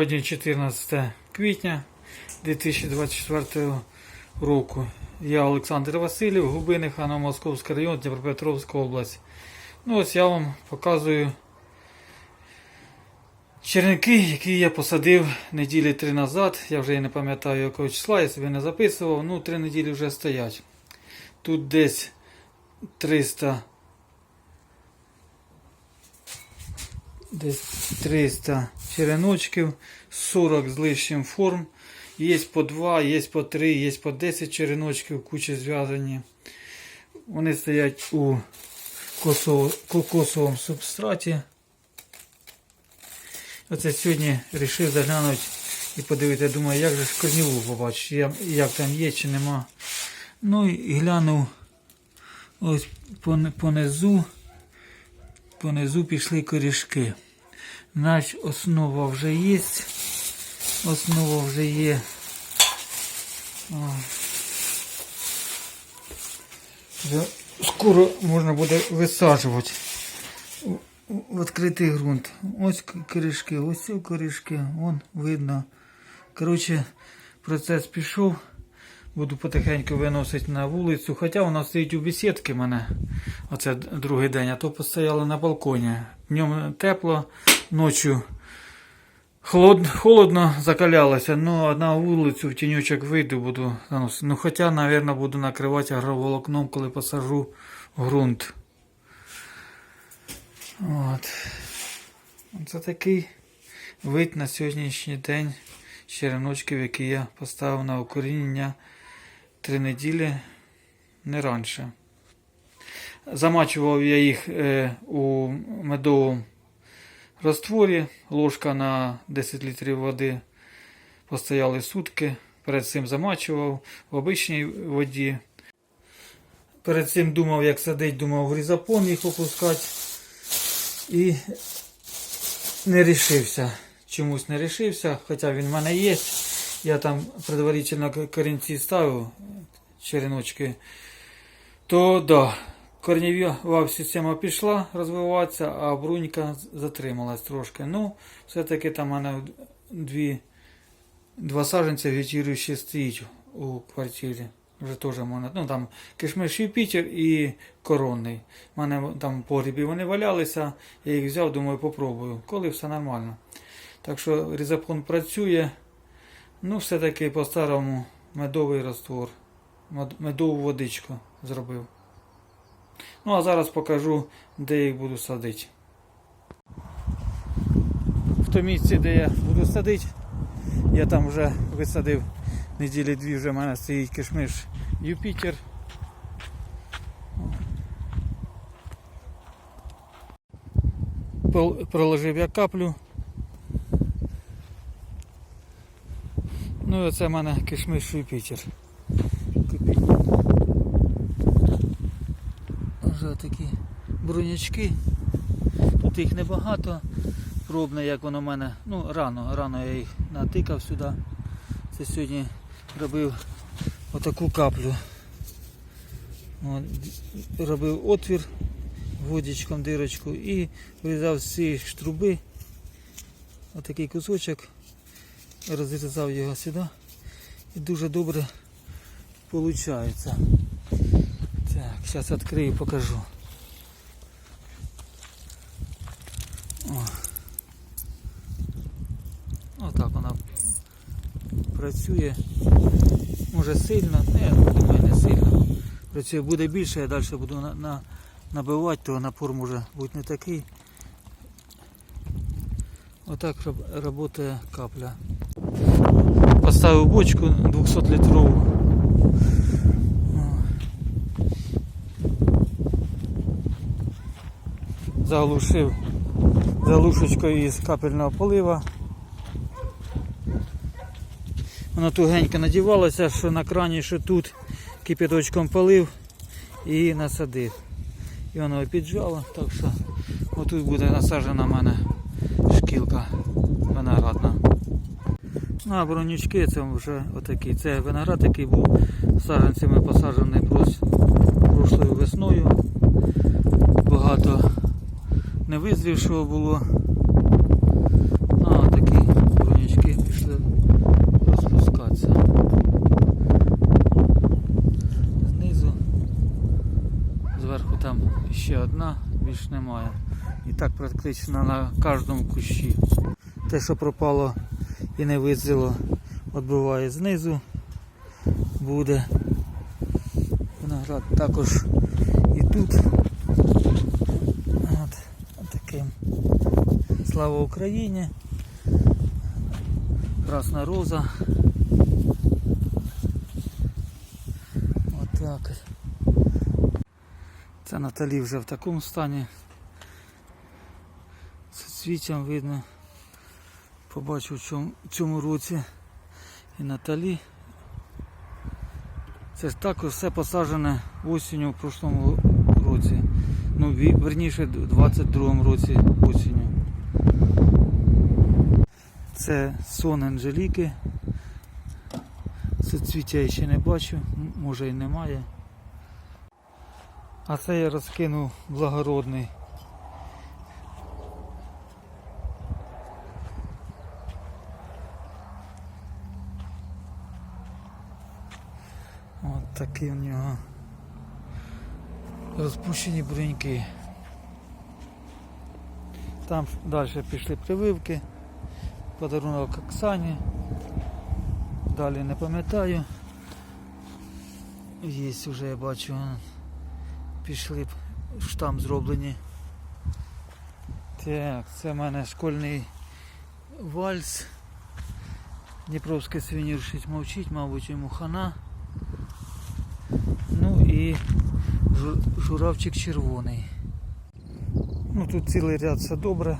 Сьогодні 14 квітня 2024 року. Я Олександр Васильєв, Губиний Хано Московський район, Дніпропетровська область. Ну ось я вам показую черенки, які я посадив неділі три назад. Я вже не пам'ятаю якого числа, я собі не записував. Ну, три неділі вже стоять. Тут десь 300 десь 300 череночків, 40 з лишнім форм. Є по 2, є по 3, є по 10 череночків, куча зв'язані. Вони стоять у кокосовому субстраті. Оце сьогодні вирішив заглянути і подивитися, думаю, як же ж корніву побачити, як там є чи нема. Ну і глянув ось пон- понизу. Понизу пішли корішки. Значить, основа вже є. Основа вже є. Вже скоро можна буде висаджувати у відкритий ґрунт. Ось корішки, ось ці корішки, вон видно. Коротше, процес пішов. Буду потихеньку виносити на вулицю. Хоча вона стоїть у бесідки мене. Оце другий день, а то постояла на балконі. Днем тепло, ночі холод, холодно закалялося. Ну, а на вулицю в тіньочок вийду, буду заносити. Ну, хоча, мабуть, буду накривати агроволокном, коли посажу ґрунт. От. Це такий вид на сьогоднішній день череночків, які я поставив на укорінення три неділі, не раніше. Замачував я їх е, у медовому розтворі, ложка на 10 літрів води. Постояли сутки. Перед цим замачував в обичній воді. Перед цим думав, як садить, думав в різапон їх опускати. І не рішився. Чомусь не рішився, хоча він в мене є. Я там предварительно корінці ставив череночки. То да, корнєва система пішла розвиватися, а брунька затрималась трошки. Ну, все-таки там в мене дві, два саженця вегетуючі стоїть у квартирі. Вже теж можна. Ну там кишмиш Юпітер і коронний. У мене там погрібі вони валялися, я їх взяв, думаю, попробую. Коли все нормально. Так що різапон працює. Ну, все-таки по-старому медовий раствор. Медову водичку зробив. Ну, а зараз покажу, де їх буду садити. В тому місці, де я буду садити, я там вже висадив неділі дві вже в мене стоїть кишмиш Юпітер. Проложив я каплю. Ну і оце в мене кишмиш Юпітер. Вже такі бронячки. Тут їх небагато. Пробне, як воно в мене. Ну, рано, рано я їх натикав сюди. Це сьогодні робив отаку каплю. От, робив отвір водичком дирочку і вирізав з цієї штруби отакий кусочок, розрізав його сюди і дуже добре виходить. Так, зараз відкрию, покажу. О. Отак вона працює. Може сильно, не, я думаю, не сильно. Працює буде більше, я далі буду на, на, набивати, то напор може бути не такий. Отак працює капля. Поставив бочку 200 літрову. Заглушив заглушечкою із капельного полива. Воно тугенько надівалося, що на крані, що тут кипяточком полив і насадив. І воно піджало, так що отут буде насаджена в мене шкілка виноградна. Ну, а бронючки це вже отакий. Це виноград, який був саджанцями посаджений прошлою весною. Багато невизрівшого було. Ну, а такі бронячки пішли розпускатися. Знизу, зверху там ще одна, більш немає. І так практично на кожному кущі. Те, що пропало і не визріло, відбиває знизу. Буде. Виноград також і тут. От, таким. Слава Україні. Красна роза. Отак. Це Наталі вже в такому стані. Соцвіттям видно. Побачив в цьому, цьому році і Наталі. Це ж також все посаджене осінню в прошлому році. Ну, верніше, в 22-му році осінню. Це сон Анжеліки. Соцвіття я ще не бачу, може і немає. А це я розкинув благородний. От такі в нього розпущені бруньки. Там далі пішли прививки, подарунок Оксані. Далі не пам'ятаю. Є вже я бачу. Пішли штам зроблені. Так, це в мене школьний вальс. Дніпровський Дніпровське свиніршить мовчить, мабуть, йому хана. Ну і журавчик червоний. Ну тут цілий ряд все добре.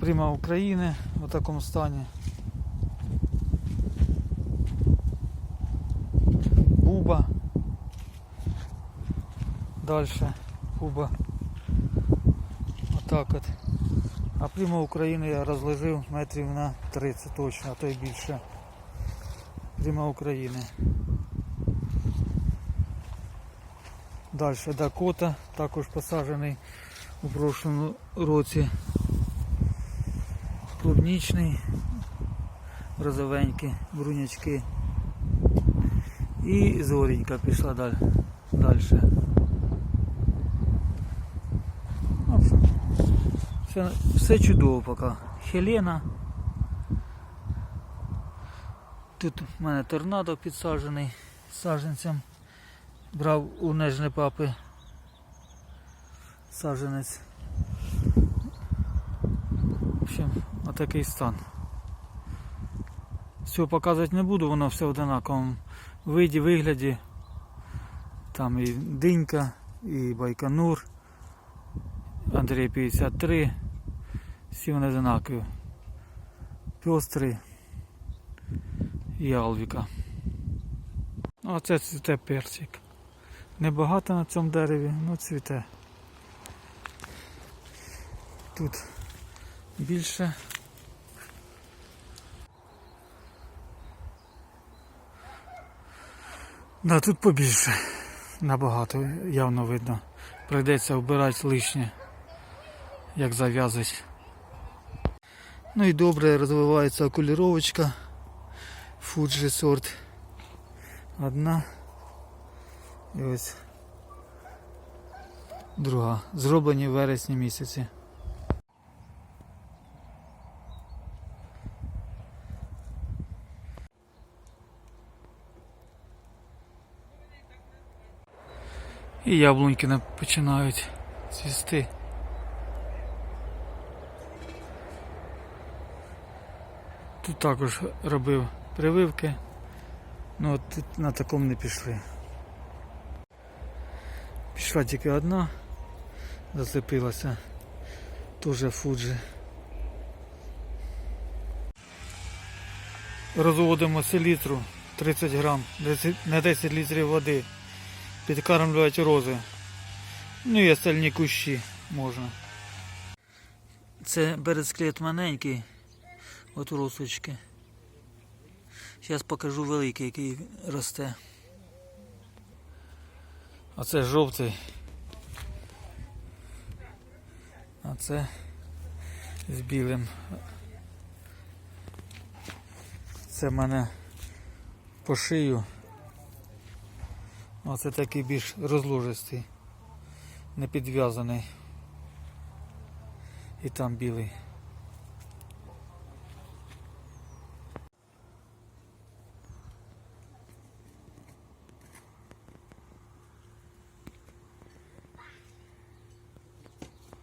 Прима України в такому стані. Буба. Дальше Буба. Отак от. А Прима України я розложив метрів на 30 точно, а то й більше. Прима України. Далі Дакота, також посаджений у прошлому році. Клубнічний, розовенькі, брунячки. І зорінька пішла далі. Далі. Все, все чудово поки. Хелена. Тут в мене торнадо підсаджений саджанцем. Брав у нежне папи саджанець. В общем, отакий стан. Всього показувати не буду, воно все в одинаковому виді, вигляді. Там і Динька, і Байконур, Андрій 53. Всі вони одинакові. Пьострий і Алвіка. А це персик. Небагато на цьому дереві, ну цвіте. Тут більше. Да, тут побільше. Набагато явно видно. Прийдеться вбирати лишнє, як зав'язать. Ну і добре розвивається окуліровочка. Fuji сорт. Одна. І ось друга. Зроблені в вересні місяці. І яблуньки на- починають цвісти. Тут також робив прививки. Ну от на такому не пішли. Пішла тільки одна, зацепилася. Теж фуджі. Розводимо селітру 30 грам на 10 літрів води. Підкармлювати рози. Ну і остальні кущі можна. Це березклет маленький. От росочки. Зараз покажу великий, який росте. А це жовтий. А це з білим. Це в мене по шию. Оце такий більш розложистий. не підв'язаний. І там білий.